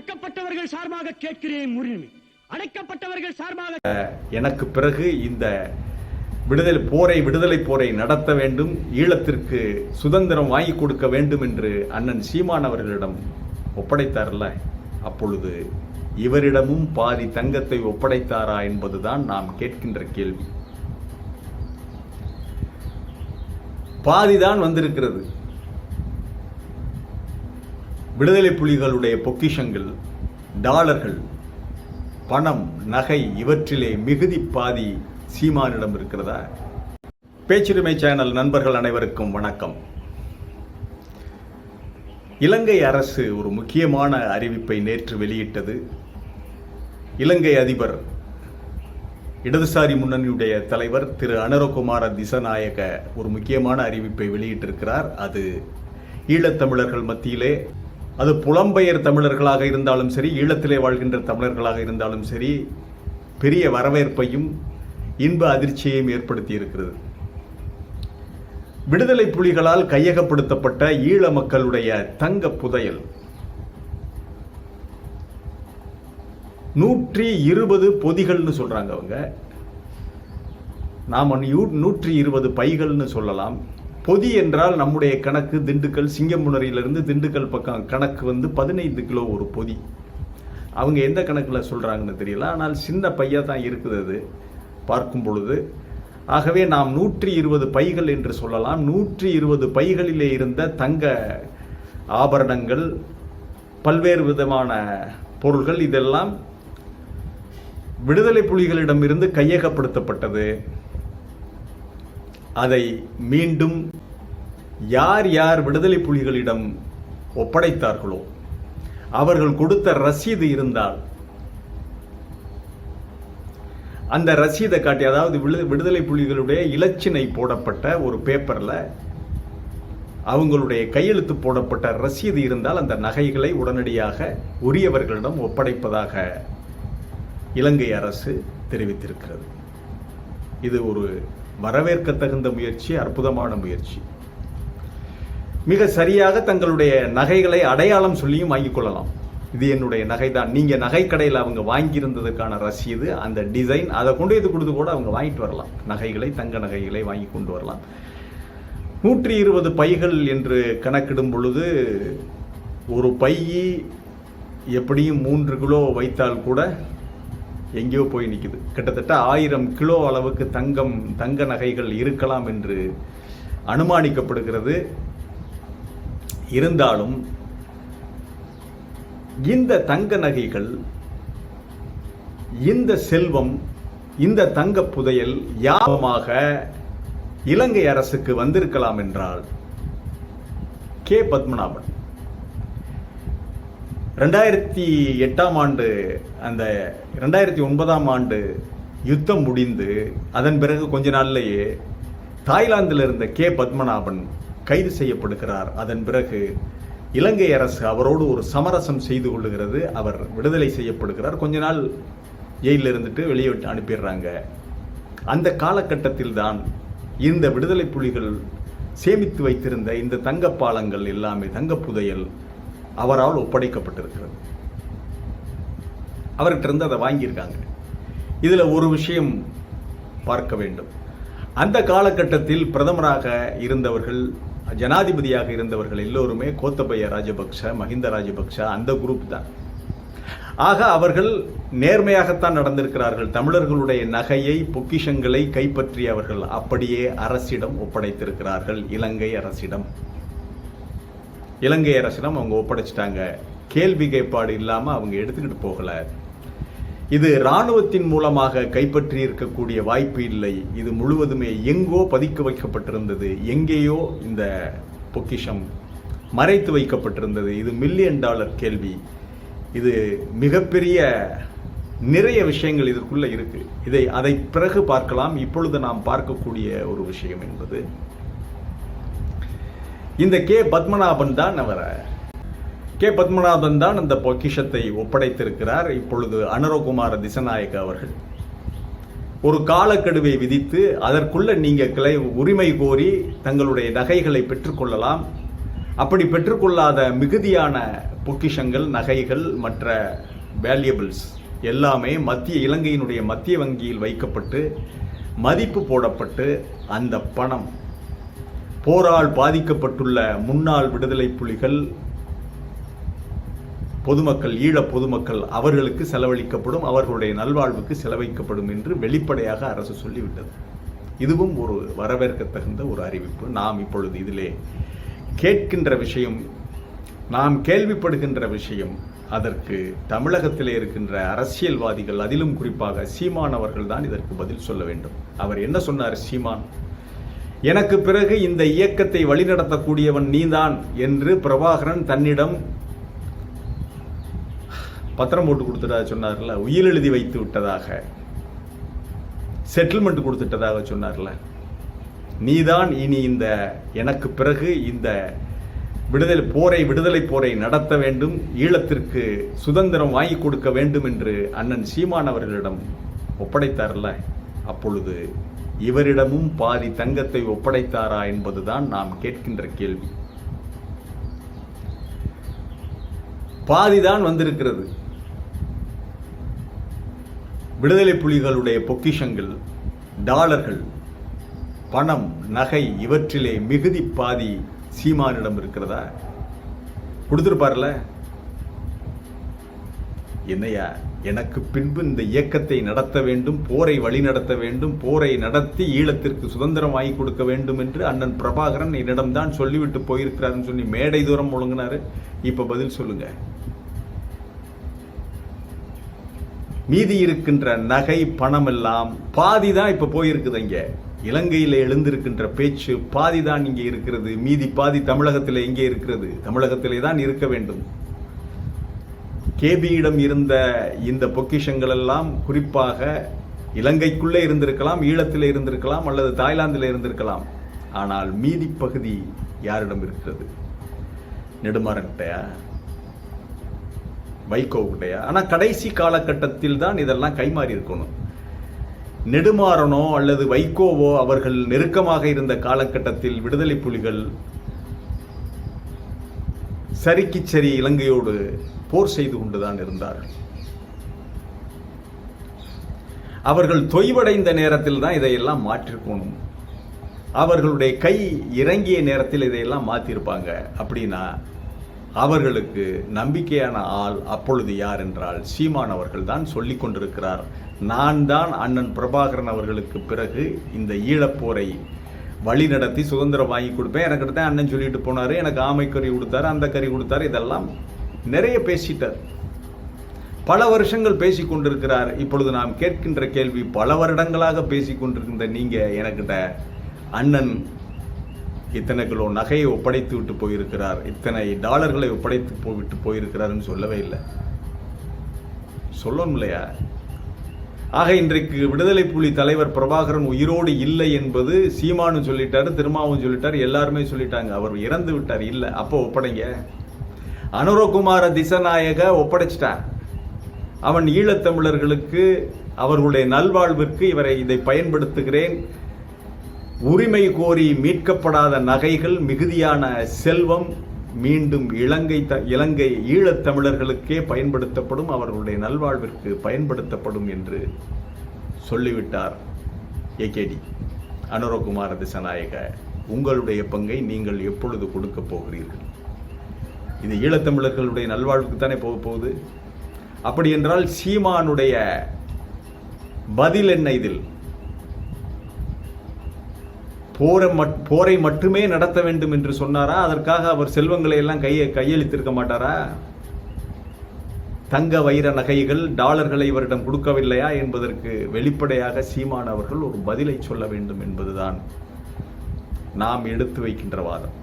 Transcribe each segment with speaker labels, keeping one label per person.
Speaker 1: ஒடுக்கப்பட்டவர்கள் சார்பாக கேட்கிறேன் உரிமை அடைக்கப்பட்டவர்கள் சார்பாக
Speaker 2: எனக்கு பிறகு இந்த விடுதலை போரை விடுதலை போரை நடத்த வேண்டும் ஈழத்திற்கு சுதந்திரம் வாங்கி கொடுக்க வேண்டும் என்று அண்ணன் சீமான் அவர்களிடம் ஒப்படைத்தார்ல அப்பொழுது இவரிடமும் பாதி தங்கத்தை ஒப்படைத்தாரா என்பதுதான் நாம் கேட்கின்ற கேள்வி. பாதிதான் வந்திருக்கிறது. விடுதலை புலிகளுடைய பொக்கிஷங்கள் டாலர்கள் பணம் நகை இவற்றிலே மிகுதி பாதி சீமானிடம் இருக்கிறதா? பேச்சுரிமை சேனல் நண்பர்கள் அனைவருக்கும் வணக்கம். இலங்கை அரசு ஒரு முக்கியமான அறிவிப்பை நேற்று வெளியிட்டது. இலங்கை அதிபர் இடதுசாரி முன்னணியுடைய தலைவர் திரு அனரகுமார திசநாயக ஒரு முக்கியமான அறிவிப்பை வெளியிட்டிருக்கிறார். அது ஈழத்தமிழர்கள் மத்தியிலே அது புலம்பெயர் தமிழர்களாக இருந்தாலும் சரி ஈழத்திலே வாழ்கின்ற தமிழர்களாக இருந்தாலும் சரி பெரிய வரவேற்பையும் இன்ப அதிர்ச்சியையும் ஏற்படுத்தி இருக்கிறது. விடுதலை புலிகளால் கையகப்படுத்தப்பட்ட ஈழ மக்களுடைய தங்க புதையல். நூற்றி இருபது பொதிகள்னு சொல்றாங்க அவங்க. நாம் நூற்றி இருபது பைகள்னு சொல்லலாம். பொதி என்றால் நம்முடைய கணக்கு திண்டுக்கல் சிங்கமுனரியிலிருந்து திண்டுக்கல் பக்கம் கணக்கு வந்து பதினைந்து கிலோ ஒரு பொதி. அவங்க எந்த கணக்கில் சொல்கிறாங்கன்னு தெரியல. ஆனால் சின்ன பையாக தான் இருக்குது அது பார்க்கும் பொழுது. ஆகவே நாம் நூற்றி இருபது பைகள் என்று சொல்லலாம். நூற்றி இருபது பைகளிலே இருந்த தங்க ஆபரணங்கள் பல்வேறு விதமான பொருள்கள் இதெல்லாம் விடுதலை புலிகளிடமிருந்து கையகப்படுத்தப்பட்டது. அதை மீண்டும் யார் யார் விடுதலை புலிகளிடம் ஒப்படைத்தார்களோ அவர்கள் கொடுத்த ரசீது இருந்தால் அந்த ரசீதை காட்டி அதாவது விடு- விடுதலை புலிகளுடைய இலச்சினை போடப்பட்ட ஒரு பேப்பரில் அவங்களுடைய கையெழுத்து போடப்பட்ட ரசீது இருந்தால் அந்த நகைகளை உடனடியாக உரியவர்களிடம் ஒப்படைப்பதாக இலங்கை அரசு தெரிவித்திருக்கிறது. இது ஒரு வரவேற்க தகுந்த முயற்சி அற்புதமான முயற்சி. மிக சரியாக தங்களுடைய நகைகளை அடையாளம் சொல்லியும் வாங்கிக் கொள்ளலாம். இது என்னுடைய நகை தான் நீங்க நகை கடையில் அவங்க வாங்கியிருந்ததுக்கான ரசீது அந்த டிசைன் அதை கொண்டு இது கொடுத்து கூட அவங்க வாங்கிட்டு வரலாம். நகைகளை தங்க நகைகளை வாங்கி கொண்டு வரலாம். நூற்றி இருபது பைகள் என்று கணக்கிடும் பொழுது ஒரு பை எப்படியும் மூன்று கிலோ வைத்தால் கூட எங்கேயோ போய் நிற்கிது கிட்டத்தட்ட ஆயிரம் கிலோ அளவுக்கு தங்கம் தங்க நகைகள் இருக்கலாம் என்று அனுமானிக்கப்படுகிறது. இருந்தாலும் இந்த தங்க நகைகள் இந்த செல்வம் இந்த தங்க புதையல் யாபமாக இலங்கை அரசுக்கு வந்திருக்கலாம் என்றால் கே. பத்மநாபன். ரெண்டாயிரத்தி எட்டாம் ஆண்டு அந்த ரெண்டாயிரத்தி ஒன்பதாம் ஆண்டு யுத்தம் முடிந்து அதன் பிறகு கொஞ்ச நாள்லேயே தாய்லாந்தில் இருந்த கே. பத்மநாபன் கைது செய்யப்படுகிறார். அதன் பிறகு இலங்கை அரசு அவரோடு ஒரு சமரசம் செய்து கொள்ளுகிறது. அவர் விடுதலை செய்யப்படுகிறார். கொஞ்ச நாள் ஜெயிலில் இருந்துட்டு வெளியே விட்டு அனுப்பிடுறாங்க. அந்த காலகட்டத்தில் தான் இந்த விடுதலை புலிகள் சேமித்து வைத்திருந்த இந்த தங்கப்பாலங்கள் எல்லாமே தங்க புதையல் அவரால் ஒப்படைக்கப்பட்டிருக்கிறது. அவர்கிட்ட இருந்து அதை வாங்கியிருக்காங்க. இதில் ஒரு விஷயம் பார்க்க வேண்டும். அந்த காலகட்டத்தில் பிரதமராக இருந்தவர்கள் ஜனாதிபதியாக இருந்தவர்கள் எல்லோருமே கோத்தபய ராஜபக்ஷ மஹிந்த ராஜபக்ஷ அந்த குரூப் தான். ஆக அவர்கள் நேர்மையாகத்தான் நடந்திருக்கிறார்கள். தமிழர்களுடைய நகையை பொக்கிஷங்களை கைப்பற்றி அவர்கள் அப்படியே அரசிடம் ஒப்படைத்திருக்கிறார்கள். இலங்கை அரசிடம். இலங்கை அரசிடம் அவங்க ஒப்படைச்சிட்டாங்க. கேள்வி கேட்பாடு இல்லாமல் அவங்க எடுத்துக்கிட்டு போகலை. இது ராணுவத்தின் மூலமாக கைப்பற்றி இருக்கக்கூடிய வாய்ப்பு இல்லை. இது முழுவதுமே எங்கோ பதிக்க வைக்கப்பட்டிருந்தது. எங்கேயோ இந்த பொக்கிஷம் மறைத்து வைக்கப்பட்டிருந்தது. இது மில்லியன் டாலர் கேள்வி. இது மிகப்பெரிய நிறைய விஷயங்கள் இதற்குள்ளே இருக்கு. இதை அதை பிறகு பார்க்கலாம். இப்பொழுது நாம் பார்க்கக்கூடிய ஒரு விஷயம் என்பது. இந்த கே பத்மநாபன் தான் அவரை. கே பத்மநாபன் தான் அந்த பொக்கிஷத்தை ஒப்படைத்திருக்கிறார். இப்பொழுது அனுரகுமார திசநாயக் அவர்கள். ஒரு காலக்கெடுவை விதித்து அதற்குள்ள நீங்கள் கிளை உரிமை கோரி தங்களுடைய நகைகளை பெற்றுக்கொள்ளலாம். அப்படி பெற்றுக்கொள்ளாத மிகுதியான பொக்கிஷங்கள் நகைகள் மற்ற வேல்யூபிள்ஸ் எல்லாமே மத்திய இலங்கையினுடைய மத்திய வங்கியில் வைக்கப்பட்டு மதிப்பு போடப்பட்டு அந்த பணம் போரால் பாதிக்கப்பட்டுள்ள முன்னாள் விடுதலை புலிகள் பொதுமக்கள் ஈழப் பொதுமக்கள் அவர்களுக்கு செலவழிக்கப்படும் அவர்களுடைய நல்வாழ்வுக்கு செலவழிக்கப்படும் என்று வெளிப்படையாக அரசு சொல்லிவிட்டது. இதுவும் ஒரு வரவேற்கத்தகுந்த ஒரு அறிவிப்பு. நாம் இப்பொழுது இதிலே கேட்கின்ற விஷயம் நாம் கேள்விப்படுகின்ற விஷயம் அதற்கு தமிழகத்திலே இருக்கின்ற அரசியல்வாதிகள் அதிலும் குறிப்பாக சீமான் அவர்கள் தான் இதற்கு பதில் சொல்ல வேண்டும். அவர் என்ன சொன்னார் சீமான்? எனக்கு பிறகு இந்த இயக்கத்தை வழிநடத்தக்கூடியவன் நீதான் என்று பிரபாகரன் தன்னிடம் பத்திரம் போட்டு கொடுத்துட்டா சொன்னார்ல? உயிர் எழுதி வைத்து விட்டதாக. செட்டில்மெண்ட் கொடுத்துட்டதாக சொன்னார்ல? நீதான் இனி இந்த எனக்கு பிறகு இந்த விடுதலை போரை விடுதலை போரை நடத்த வேண்டும் ஈழத்திற்கு சுதந்திரம் வாங்கி கொடுக்க வேண்டும் என்று அண்ணன் சீமான் அவர்களிடம் ஒப்படைத்தார்ல? அப்பொழுது இவரிடமும் பாதி தங்கத்தை ஒப்படைத்தாரா என்பதுதான் நாம் கேட்கின்ற கேள்வி. பாதிதான் வந்திருக்கிறது. விடுதலை புலிகளுடைய பொக்கிஷங்கள் டாலர்கள் பணம் நகை இவற்றிலே மிகுதி பாதி சீமானிடம் இருக்கிறதா? கொடுத்துருப்பார்ல? என்னையா எனக்கு பின்பு இந்த இயக்கத்தை நடத்த வேண்டும் போரை வழிநடத்த வேண்டும் போரை நடத்தி ஈழத்திற்கு சுதந்திரம் வாங்கி கொடுக்க வேண்டும் என்று அண்ணன் பிரபாகரன் என்னிடம்தான் சொல்லிவிட்டு போயிருக்கிறாருன்னு சொல்லி மேடை தூரம் முழங்கினாரு. இப்போ பதில் சொல்லுங்கள் மீதி இருக்கின்ற நகை பணம் எல்லாம் பாதி தான் இப்ப போயிருக்குது இங்க இலங்கையில் எழுந்திருக்கின்ற பேச்சு பாதி தான் இங்கே இருக்கிறது. மீதி பாதி தமிழகத்தில் எங்கே இருக்கிறது. தமிழகத்திலே தான் இருக்க வேண்டும். கேபியிடம் இருந்த இந்த பொக்கிஷங்கள் எல்லாம் குறிப்பாக இலங்கைக்குள்ளே இருந்திருக்கலாம் ஈழத்தில் இருந்திருக்கலாம் அல்லது தாய்லாந்தில் இருந்திருக்கலாம். ஆனால் மீதி பகுதி யாரிடம் இருக்கிறது? நெடுமாறன்கிட்டயா? வைகோ கிட்டயா ஆனால் கடைசி காலகட்டத்தில் தான் இதெல்லாம் கைமாறி இருக்கணும். நெடுமாறனோ அல்லது வைகோவோ அவர்கள் நெருக்கமாக இருந்த காலகட்டத்தில் விடுதலை புலிகள் சரிக்கு சரி இலங்கையோடு போர் செய்து கொண்டுதான் இருந்தார்கள். அவர்கள் தொய்வடைந்த நேரத்தில் தான் இதையெல்லாம் மாற்றிருக்கணும். அவர்களுடைய கை இறங்கிய நேரத்தில் இதையெல்லாம் மாற்றிருப்பாங்க அப்படின்னா அவர்களுக்கு நம்பிக்கையான ஆள் அப்பொழுது யார் என்றால் சீமான் அவர்கள் தான் கொண்டிருக்கிறார். நான் தான் அண்ணன் பிரபாகரன் அவர்களுக்கு பிறகு இந்த ஈழப்போரை வழி நடத்தி சுதந்திரம் வாங்கி கொடுப்பேன். எனக்கு தான் அண்ணன் சொல்லிட்டு போனாரு. எனக்கு ஆமை கறி கொடுத்தாரு அந்த கறி கொடுத்தாரு. இதெல்லாம் நிறைய பேசிட்டார். பல வருஷங்கள் பேசி கொண்டிருக்கிறார். இப்பொழுது நாம் கேட்கின்ற கேள்வி பல வருடங்களாக பேசி கொண்டிருக்கின்ற நீங்கள் எனக்கிட்ட அண்ணன் இத்தனை கிலோ நகையை ஒப்படைத்து விட்டு போயிருக்கிறார். இத்தனை டாலர்களை ஒப்படைத்து போய்விட்டு போயிருக்கிறாருன்னு சொல்லவே இல்லை. சொல்லணும் இல்லையா? ஆக இன்றைக்கு விடுதலை புலி தலைவர் பிரபாகரன் உயிரோடு இல்லை என்பது சீமானும் சொல்லிட்டாரு திருமாவும் சொல்லிட்டாரு எல்லாருமே சொல்லிட்டாங்க. அவர் இறந்து விட்டார் இல்லை. அப்போ ஒப்படைங்க. அனுரகுமார திசநாயக ஒப்படைச்சிட்டார் அவன் ஈழத்தமிழர்களுக்கு அவர்களுடைய நல்வாழ்விற்கு இவரை இதை பயன்படுத்துகிறேன். உரிமை கோரி மீட்கப்படாத நகைகள் மிகுதியான செல்வம் மீண்டும் இலங்கை த இலங்கை ஈழத் தமிழர்களுக்கே பயன்படுத்தப்படும் அவர்களுடைய நல்வாழ்விற்கு பயன்படுத்தப்படும் என்று சொல்லிவிட்டார் ஏகேடி அனுரகுமார திசநாயக உங்களுடைய பங்கை நீங்கள் எப்பொழுது கொடுக்க போகிறீர்கள்? இது ஈழத்தமிழர்களுடைய நல்வாழ்வுக்கு தானே போக போகுது? அப்படி என்றால் சீமானுடைய பதில் என்ன இதில்? போரை மட் போரை மட்டுமே நடத்த வேண்டும் என்று சொன்னாரா? அதற்காக அவர் செல்வங்களை எல்லாம் கையை கையளித்திருக்க மாட்டாரா? தங்க வைர நகைகள் டாலர்களை இவரிடம் கொடுக்கவில்லையா என்பதற்கு வெளிப்படையாக சீமான் அவர்கள் ஒரு பதிலை சொல்ல வேண்டும் என்பதுதான் நாம் எடுத்து வைக்கின்ற வாதம்.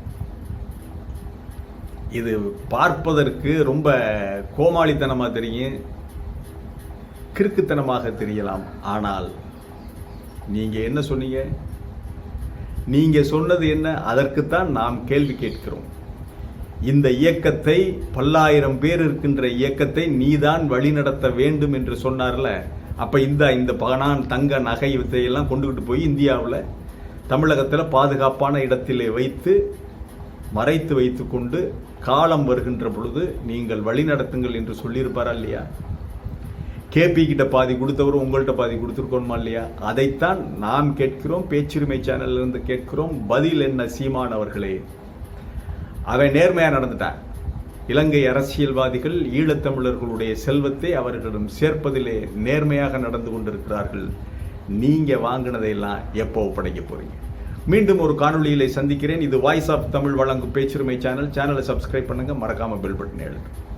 Speaker 2: இது பார்ப்பதற்கு ரொம்ப கோமாளித்தனமாக தெரியும் கிறுக்குத்தனமாக தெரியலாம். ஆனால் நீங்கள் என்ன சொன்னீங்க? நீங்கள் சொன்னது என்ன? அதற்குத்தான் நாம் கேள்வி கேட்கிறோம். இந்த இயக்கத்தை பல்லாயிரம் பேர் இருக்கின்ற இயக்கத்தை நீதான் வழிநடத்த வேண்டும் என்று சொன்னார்ல. அப்போ இந்த இந்த பகனான் தங்க நகை இதையெல்லாம் கொண்டுகிட்டு போய் இந்தியாவில் தமிழகத்தில் பாதுகாப்பான இடத்திலே வைத்து மறைத்து வைத்துக்கொண்டு காலம் வருகின்ற பொழுது நீங்கள் வழிநடத்துங்கள் என்று சொல்லியிருப்பாரா இல்லையா? கேபி கிட்ட பாதி கொடுத்தவர் உங்கள்கிட்ட பாதி கொடுத்துருக்கோமா இல்லையா? அதைத்தான் நாம் கேட்கிறோம் பேச்சுரிமை சேனல்ல இருந்து கேட்கிறோம். பதில் என்ன சீமான் அவர்களே? அவன் நேர்மையா நடந்துட்டான். இலங்கை அரசியல்வாதிகள் ஈழத்தமிழர்களுடைய செல்வத்தை அவர்களிடம் சேர்ப்பதிலே நேர்மையாக நடந்து கொண்டிருக்கிறார்கள். நீங்கள் வாங்கினதையெல்லாம் எப்போ ஒப்படைக்க போகிறீங்க மீண்டும் ஒரு காணொலியிலே சந்திக்கிறேன். இது வாய்ஸ் ஆஃப் தமிழ் வழங்கும் பேச்சுரிமை சேனல். சேனலை சப்ஸ்கிரைப் பண்ணுங்கள் மறக்காமல் பெல் பட்டன் எழுது